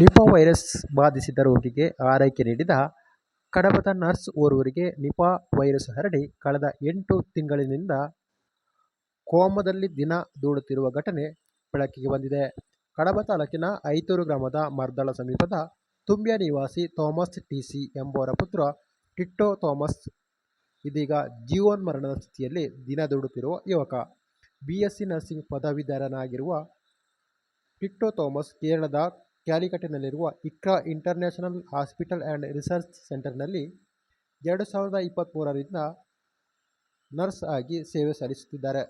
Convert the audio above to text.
Nipah virus ಬಾಧಿಸಿದ ರೋಗಿಗೆ ಆರೈಕೆ ನೀಡಿದ ಕಡಬದ ನರ್ಸ್ ಓರ್ವರಿಗೆ ನಿಪಾ ವೈರಸ್ ಹರಡಿ ಕಳೆದ ಎಂಟು ತಿಂಗಳಿನಿಂದ ಕೋಮದಲ್ಲಿ ದಿನ ದೂಡುತ್ತಿರುವ ಘಟನೆ ಬೆಳಕಿಗೆ ಬಂದಿದೆ. ಕಡಬ ತಾಲೂಕಿನ ಐತೂರು ಗ್ರಾಮದ ಮರ್ದಳ ಸಮೀಪದ ತುಂಬಿಯ ನಿವಾಸಿ ಥಾಮಸ್ ಟಿಸಿ ಎಂಬುವರ ಪುತ್ರ ಟಿಟ್ಟೋ ಥಾಮಸ್, ಇದೀಗ ಜೀವನ್ಮರಣದ ಸ್ಥಿತಿಯಲ್ಲಿ ದಿನ ದೂಡುತ್ತಿರುವ ಯುವಕ. ಬಿಎಸ್ಸಿ ನರ್ಸಿಂಗ್ ಪದವೀಧರನಾಗಿರುವ ಟಿಟ್ಟೋ ಥಾಮಸ್ ಕೇರಳದ ಕ್ಯಾಲಿಕಟ್ನಲ್ಲಿರುವ Iqraa international hospital and research ಸೆಂಟರ್ನಲ್ಲಿ ಎರಡು ಸಾವಿರದ ಇಪ್ಪತ್ಮೂರರಿಂದ ನರ್ಸ್ ಆಗಿ ಸೇವೆ ಸಲ್ಲಿಸುತ್ತಿದ್ದಾರೆ.